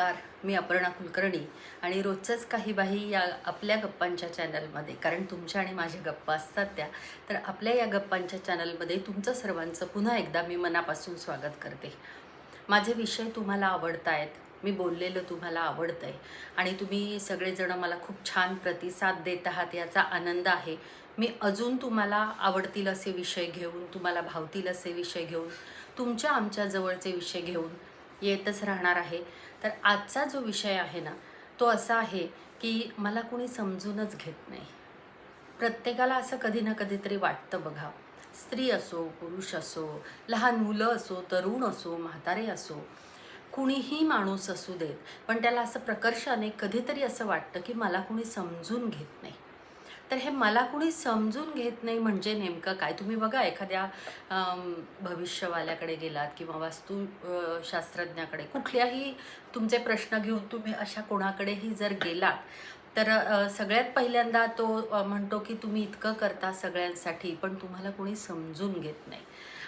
नमस्कार मी अपर्णा कुलकर्णी आणि रोजचंच काही बाही या आपल्या गप्पांच्या चॅनलमध्ये कारण तुमच्या आणि माझ्या गप्पा असतात त्या तर आपल्या या गप्पांच्या चॅनलमध्ये तुमचं सर्वांचं पुन्हा एकदा मी मनापासून स्वागत करते. माझे विषय तुम्हाला आवडत आहेत मी बोललेलं तुम्हाला आवडतं आहे आणि तुम्ही सगळेजणं मला खूप छान प्रतिसाद देत आहात याचा आनंद आहे. मी अजून तुम्हाला आवडतील असे विषय घेऊन तुम्हाला भावतील असे विषय घेऊन तुमच्या आमच्या जवळचे विषय घेऊन येतच राहणार आहे. तर आजचा जो विषय आहे ना तो असा आहे की मला कुणी समजूनच घेत नाही. प्रत्येकाला असं कधी ना कधीतरी वाटतं बघा. स्त्री असो पुरुष असो लहान मुलं असो तरुण असो म्हातारे असो कुणीही माणूस असू देत पण त्याला असं प्रकर्षाने कधीतरी असं वाटतं की मला कुणी समजून घेत नाही. तर हे मला कुणी समजून घेत नाही म्हणजे नेमकं काय? तुम्ही बघा एखाद्या भविष्यवाल्याकडे गेलात किंवा वास्तू शास्त्रज्ञाकडे कुठल्याही तुमचे प्रश्न घेऊन तुम्ही अशा कोणाकडेही जर गेलात तर सगळ्यात पहिल्यांदा तो म्हणतो की तुम्ही इतकं करता सगळ्यांसाठी पण तुम्हाला कोणी समजून घेत नाही.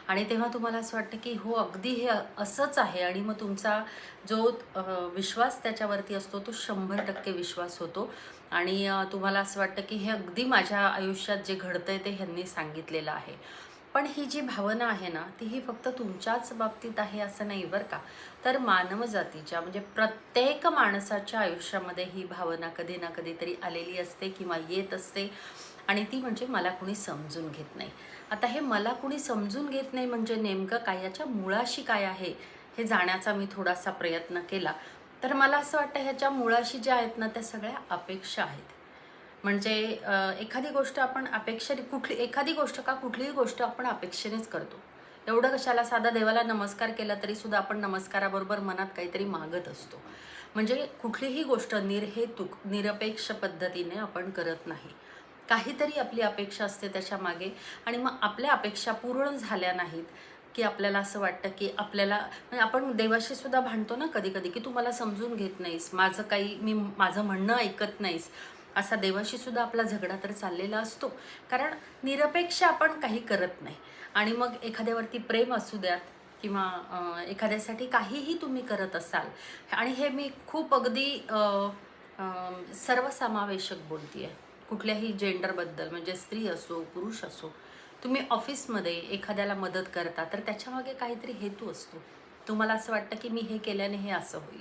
आणि तेव्हा तुम्हाला असं वाटतं की हो अगदी हे असंच आहे आणि मग तुमचा जो विश्वास त्याच्यावरती असतो तो शंभर टक्के विश्वास होतो. आणि तुम्हाला असं वाटतं की हे अगदी माझ्या आयुष्यात जे घडतंय ते ह्यांनी सांगितलेलं आहे. पण ही जी भावना आहे ना ती ही फक्त तुमच्याच बाबतीत आहे असं नाही बरं का? तर मानवजातीच्या म्हणजे प्रत्येक माणसाच्या आयुष्यामध्ये ही भावना कधी ना कधीतरी आलेली असते किंवा येत असते आणि ती म्हणजे मला कुणी समजून घेत नाही. आता हे मला कुणी समजून घेत नाही म्हणजे नेमकं काय? याच्या मुळाशी काय आहे? हे जाण्याचा मी थोडासा प्रयत्न केला. तर मला असं वाटतं ह्याच्या मुळाशी ज्या आहेत ना त्या सगळ्या अपेक्षा आहेत. म्हणजे एखादी गोष्ट आपण अपेक्षेने कुठली एखादी गोष्ट का कुठलीही गोष्ट आपण अपेक्षेनेच करतो. एवढं कशाला साधा देवाला नमस्कार केला तरी सुद्धा आपण नमस्काराबरोबर मनात काहीतरी मागत असतो. म्हणजे कुठलीही गोष्ट निर्हेतुक निरपेक्ष पद्धतीने आपण करत नाही. काहीतरी आपली अपेक्षा असते त्याच्यामागे आणि मग आपल्या अपेक्षा पूर्ण झाल्या नाहीत की आपल्याला असं वाटतं की आपल्याला म्हणजे आपण देवाशी सुद्धा भांडतो ना कधी कधी की तू मला समजून घेत नाहीस माझं काही मी माझं म्हणणं ऐकत नाहीस. असा देवाशी सुद्धा आपला झगडा तर चाललेला असतो. कारण निरपेक्ष आपण काही करत नाही. आणि मग एखाद्यावरती प्रेम असू द्यात किंवा एखाद्यासाठी काहीही तुम्ही करत असाल. आणि हे मी खूप अगदी सर्वसमावेशक बोलते आहे कुठल्याही जेंडरबद्दल म्हणजे स्त्री असो पुरुष असो. तुम्ही ऑफिसमध्ये एखाद्याला मदत करता तर त्याच्यामागे काहीतरी हेतू असतो. तुम्हाला असं वाटतं की मी हे केल्याने हे असं होईल.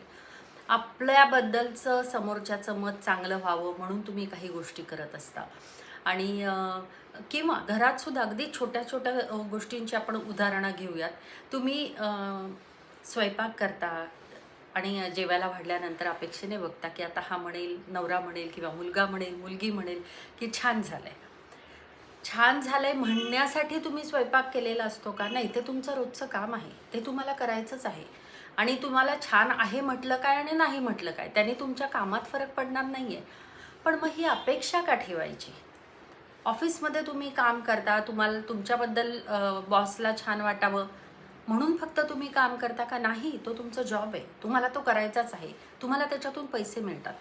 आपल्याबद्दलचं समोरच्याचं मत चांगलं व्हावं म्हणून तुम्ही काही गोष्टी करत असता. आणि किंवा घरातसुद्धा अगदी छोट्या छोट्या गोष्टींची आपण उदाहरणं घेऊयात. तुम्ही स्वयंपाक करता आणि जेवायला वाढल्यानंतर अपेक्षेने बघता की आता हा म्हणेल नवरा म्हणेल किंवा मुलगा म्हणेल मुलगी म्हणेल की छान झालं आहे छान झालंय म्हणण्यासाठी तुम्ही स्वयंपाक केलेला असतो का? नाही ते तुमचं रोजचं काम आहे. ते तुम्हाला करायचंच आहे. आणि तुम्हाला छान आहे म्हटलं काय आणि नाही म्हटलं काय त्याने तुमच्या कामात फरक पडणार नाही आहे पण मग ही अपेक्षा का ठेवायची? ऑफिसमध्ये तुम्ही काम करता तुम्हाला तुमच्याबद्दल बॉसला छान वाटावं. म्हणून फक्त तुम्ही काम करता का? नाही तो तुमचा जॉब आहे. तुम्हाला तो करायचाच आहे. तुम्हाला त्याच्यातून पैसे मिळतात.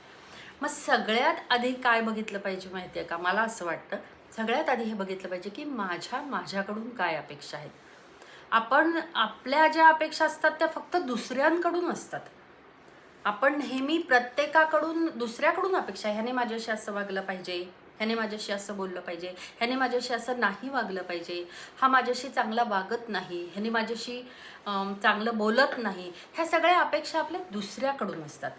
मग सगळ्यात आधी काय बघितलं पाहिजे माहिती आहे का? मला असं वाटतं सगळ्यात आधी हे बघितलं पाहिजे की माझ्या माझ्याकडून काय अपेक्षा आहेत. आपण आपल्या ज्या अपेक्षा असतात त्या फक्त दुसऱ्यांकडून असतात. आपण नेहमी प्रत्येकाकडून दुसऱ्याकडून अपेक्षा ह्याने माझ्याशी असं वागलं पाहिजे. ह्याने माझ्याशी असं बोललं पाहिजे. ह्याने माझ्याशी असं नाही वागलं पाहिजे. हा माझ्याशी चांगला वागत नाही. ह्याने माझ्याशी चांगलं बोलत नाही. ह्या सगळ्या अपेक्षा आपल्या दुसऱ्याकडून असतात.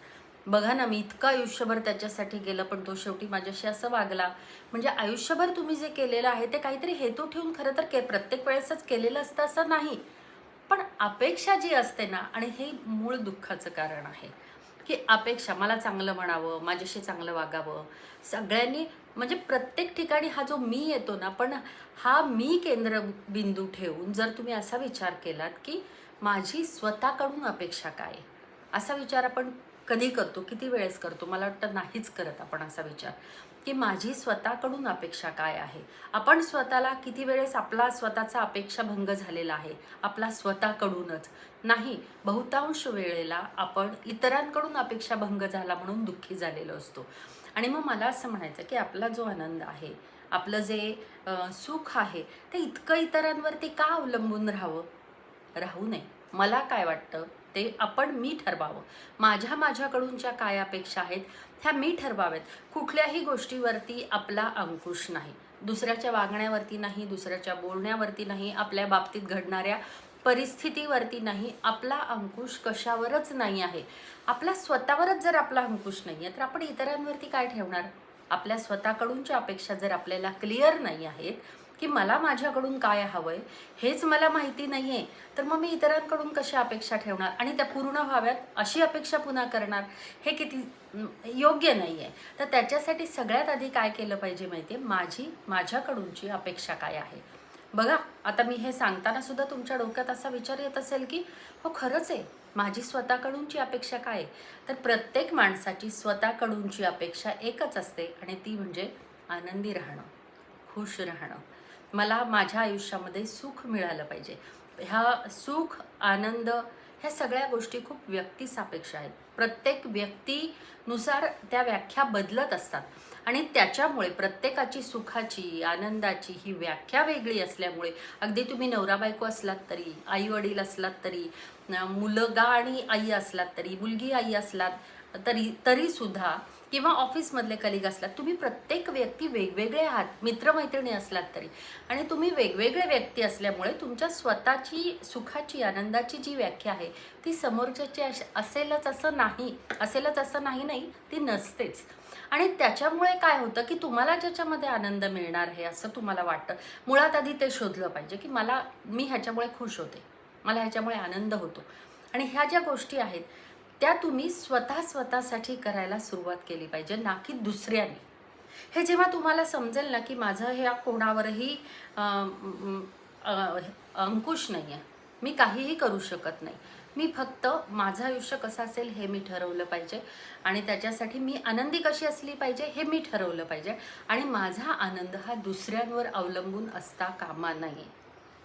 बघा ना मी इतकं आयुष्यभर त्याच्यासाठी गेलं पण तो शेवटी माझ्याशी असं वागला. म्हणजे आयुष्यभर तुम्ही जे केलेलं आहे ते काहीतरी हेतू ठेवून खरं तर के प्रत्येक वेळेसच केलेलं असतं असं नाही. पण अपेक्षा जी असते ना आणि हे मूळ दुःखाचं कारण आहे. की अपेक्षा मला चांगलं म्हणावं माझ्याशी चांगलं वागावं. सगळ्यांनी म्हणजे प्रत्येक ठिकाणी हा जो मी येतो ना पण हा मी केंद्रबिंदू ठेवून जर तुम्ही असा विचार केलात की माझी स्वतःकडून अपेक्षा काय? आहे? असा विचार आपण कधी करतो किती वेळेस करतो मला वाटतं नाहीच करत आपण असा विचार. की माझी स्वतःकडून अपेक्षा काय आहे? आपण स्वतःला किती वेळेस आपला स्वतःचा अपेक्षा भंग झालेला आहे? आपला स्वतःकडूनच. नाही बहुतांश वेळेला आपण इतरांकडून अपेक्षा भंग झाला म्हणून दुःखी झालेलो असतो. आणि मग मला असं म्हणायचं की आपला जो आनंद आहे आपलं जे सुख आहे ते इतकं इतरांवरती का अवलंबून राहावं? राहू नये. मला काय वाटतं ते आपण मी ठरवावं. माझ्या माझ्याकडूनच्या काय अपेक्षा आहेत ह्या मी ठरवाव्यात. कुठल्याही गोष्टीवरती आपला अंकुश नाही. दुसऱ्याच्या वागण्यावरती नाही दुसऱ्याच्या बोलण्यावरती नाही आपल्या बाबतीत घडणाऱ्या परिस्थितीवरती नाही. आपला अंकुश कशावरच नाही आहे. आपला स्वतःवरच जर आपला अंकुश नाही आहे तर आपण इतरांवरती काय ठेवणार? आपल्या स्वतःकडूनच्या अपेक्षा जर आपल्याला क्लिअर नाही आहेत की मला माझ्याकडून काय हवंय हेच मला माहिती नाही आहे तर मग मी इतरांकडून कशा अपेक्षा ठेवणार आणि त्या पूर्ण व्हाव्यात अशी अपेक्षा पुन्हा करणार हे किती योग्य नाही आहे तर त्याच्यासाठी सगळ्यात आधी काय केलं पाहिजे माहिती आहे माझी माझ्याकडूनची अपेक्षा काय आहे? बघा आता मी हे सांगताना सुद्धा तुमच्या डोक्यात असा विचार येत असेल की हो खरंच आहे माझी स्वतःकडूनची अपेक्षा काय आहे? तर प्रत्येक माणसाची स्वतःकडूनची अपेक्षा एकच असते आणि ती म्हणजे आनंदी राहणं खुश राहणं. मला माझ्या आयुष्यामध्ये सुख मिळालं पाहिजे. ह्या सुख आनंद ह्या सगळ्या गोष्टी खूप व्यक्तिसापेक्ष आहेत. प्रत्येक व्यक्तीनुसार त्या व्याख्या बदलत असतात. आणि त्याच्यामुळे प्रत्येकाची सुखाची आनंदाची ही व्याख्या वेगळी असल्यामुळे अगदी तुम्ही नवरा बायको असलात तरी आई वडील असलात तरी मुलगा आणि आई असलात तरी मुलगी आई असलात तरी तरीसुद्धा किंवा ऑफिसमधले कलिग असलात तुम्ही प्रत्येक व्यक्ती वेगवेगळे आहात मित्रमैत्रिणी असलात तरी. आणि तुम्ही वेगवेगळे व्यक्ती असल्यामुळे तुमच्या स्वतःची सुखाची आनंदाची जी व्याख्या आहे ती समोरच्याची अश- असेलच असं नाही असेलच असं नाही नाही ती नसतेच. आणि त्याच्यामुळे काय होतं की तुम्हाला ज्याच्यामध्ये आनंद मिळणार आहे असं तुम्हाला वाटतं. मुळात आधी ते शोधलं पाहिजे की मला मी ह्याच्यामुळे खुश होते. मला ह्याच्यामुळे आनंद होतो. आणि ह्या ज्या गोष्टी आहेत त्या तुम्ही स्वतः स्वतःसाठी करायला सुरुवात केली पाहिजे ना की दुसऱ्याने. हे जेव्हा तुम्हाला समजेल ना की माझं ह्या कोणावरही अंकुश नाही आहे मी काहीही करू शकत नाही. मी फक्त माझं आयुष्य कसं असेल हे मी ठरवलं पाहिजे आणि त्याच्यासाठी मी आनंदी कशी असली पाहिजे हे मी ठरवलं पाहिजे आणि माझा आनंद हा दुसऱ्यांवर अवलंबून असता कामा नाही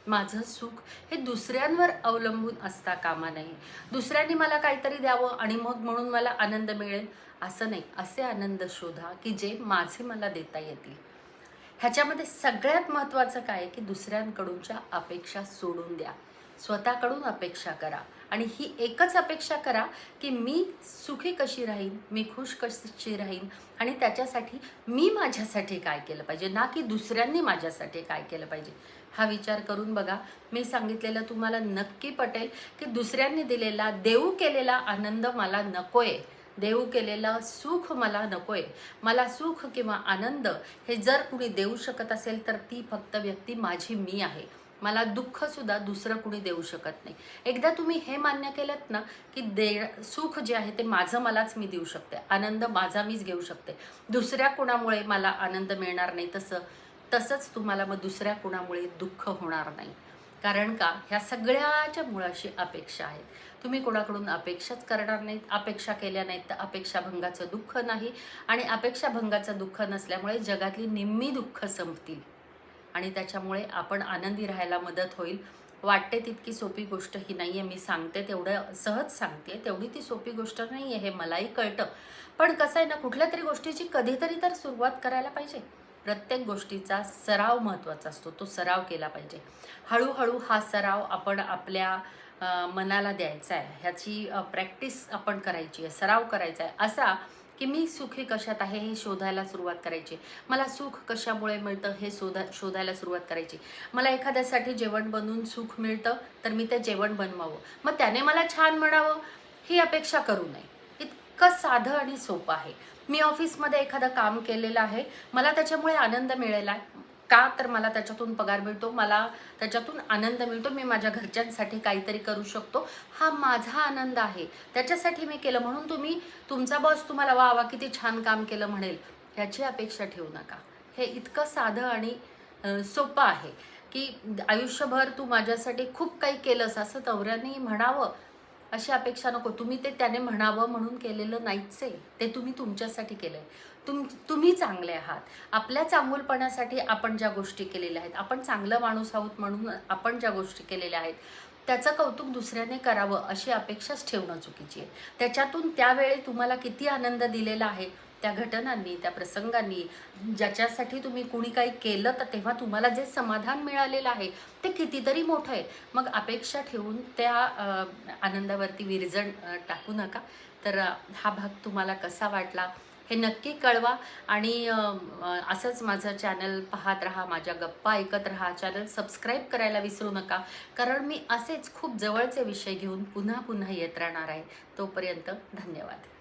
माझं सुख हे दुसऱ्यांवर अवलंबून असता कामा नये. दुसऱ्यांनी मला काहीतरी द्यावं आणि मग म्हणून मला आनंद मिळेल असं नाही. असे आनंद शोधा की जे माझे मला देता येतील. ह्याच्यामध्ये सगळ्यात महत्त्वाचं काय की दुसऱ्यांकडूनच्या अपेक्षा सोडून द्या. स्वतःकडून अपेक्षा करा आणि ही एकच अपेक्षा करा की मी सुखी कशी राहीन मी खुश कशी राहीन आणि त्याच्यासाठी मी माझ्यासाठी काय केलं पाहिजे ना की दुसऱ्यांनी माझ्यासाठी काय केलं पाहिजे. हा विचार करून बघा. मी सांगितलेलं तुम्हाला नक्की पटेल की दुसऱ्यांनी दिलेला देऊ केलेला आनंद मला नकोय. देऊ केलेलं सुख मला नकोय. मला सुख किंवा आनंद हे जर कुणी देऊ शकत असेल तर ती फक्त व्यक्ती माझी मी आहे. मला दुःखसुद्धा दुसरं कुणी देऊ शकत नाही. एकदा तुम्ही हे मान्य केलं ना की दे सुख जे आहे ते माझं मलाच मी देऊ शकते. आनंद माझा मीच घेऊ शकते. दुसऱ्या कुणामुळे मला आनंद मिळणार नाही तसं? तसंच तुम्हाला मग दुसऱ्या कुणामुळे दुःख होणार नाही. कारण का? ह्या सगळ्याच्या मुळाशी अपेक्षा आहेत. तुम्ही कोणाकडून अपेक्षाच करणार नाहीत. अपेक्षा केल्या नाहीत तर अपेक्षाभंगाचं दुःख नाही. आणि अपेक्षाभंगाचं दुःख नसल्यामुळे जगातली निम्मी दुःख संपतील. आणि त्याच्यामुळे आपण आनंदी राहायला मदत होईल. वाटते तितकी सोपी गोष्ट ही नाही आहे मी सांगते तेवढं सहज सांगते. तेवढी ती सोपी गोष्ट नाही आहे हे मलाही कळतं. पण कसं आहे ना कुठल्या तरी गोष्टीची कधीतरी तर सुरुवात करायला पाहिजे. प्रत्येक गोष्टीचा सराव महत्त्वाचा असतो. तो सराव केला पाहिजे. हळूहळू हा सराव आपण आपल्या मनाला द्यायचा आहे. ह्याची प्रॅक्टिस आपण करायची आहे. सराव करायचा आहे. असा की मी सुखी कशात आहे हे शोधायला सुरुवात करायची. मला सुख कशामुळे मिळतं हे शोधा शोधायला सुरुवात करायची. मला एखाद्यासाठी जेवण बनवून सुख मिळतं तर मी ते जेवण बनवावं. मग त्याने मला छान म्हणावं ही अपेक्षा करू नये. इतकं साधं आणि सोपं आहे. मी ऑफिसमध्ये एखादं काम केलेलं आहे मला त्याच्यामुळे आनंद मिळेला आहे. का तर मला त्याच्यातून पगार मिळतो मला त्याच्यातून आनंद मिळतो मी माझ्या घरच्यांसाठी काहीतरी करू शकतो. हा माझा आनंद आहे. त्याच्यासाठी मी केलं म्हणून तुम्ही तुमचा बॉस तुम्हाला वा वा किती छान काम केलं म्हणेल. ह्याची अपेक्षा ठेवू नका. हे इतकं साधं आणि सोपं आहे की आयुष्यभर तू माझ्यासाठी खूप काही केलंस असं नवऱ्याने म्हणावं. अशी अपेक्षा नको. तुम्ही ते त्याने म्हणावं म्हणून केलेलं नाहीच आहे ते तुम्ही तुमच्यासाठी केलं आहे तुम तुम्ही चांगले आहात. आपल्या चांगुलपणासाठी आपण ज्या गोष्टी केलेल्या आहेत आपण चांगलं माणूस आहोत म्हणून आपण ज्या गोष्टी केलेल्या आहेत त्याचं कौतुक दुसऱ्याने करावं अशी अपेक्षाच ठेवणं चुकीची आहे. त्याच्यातून त्यावेळी तुम्हाला किती आनंद दिलेला आहे त्या घटनांनी त्या प्रसंगांनी ज्याच्यासाठी तुम्ही कुणी काही केलं तर तेव्हा तुम्हाला जे समाधान मिळालेलं आहे ते कितीतरी मोठं आहे. मग अपेक्षा ठेवून त्या आनंदावरती विरजण टाकू नका. तर हा भाग तुम्हाला कसा वाटला हे नक्की कळवा. आणि असंच माझं चॅनल पाहत राहा माझ्या गप्पा ऐकत राहा. चॅनल सबस्क्राईब करायला विसरू नका. कारण मी असेच खूप जवळचे विषय घेऊन पुन्हा पुन्हा येत राहणार आहे. तोपर्यंत धन्यवाद.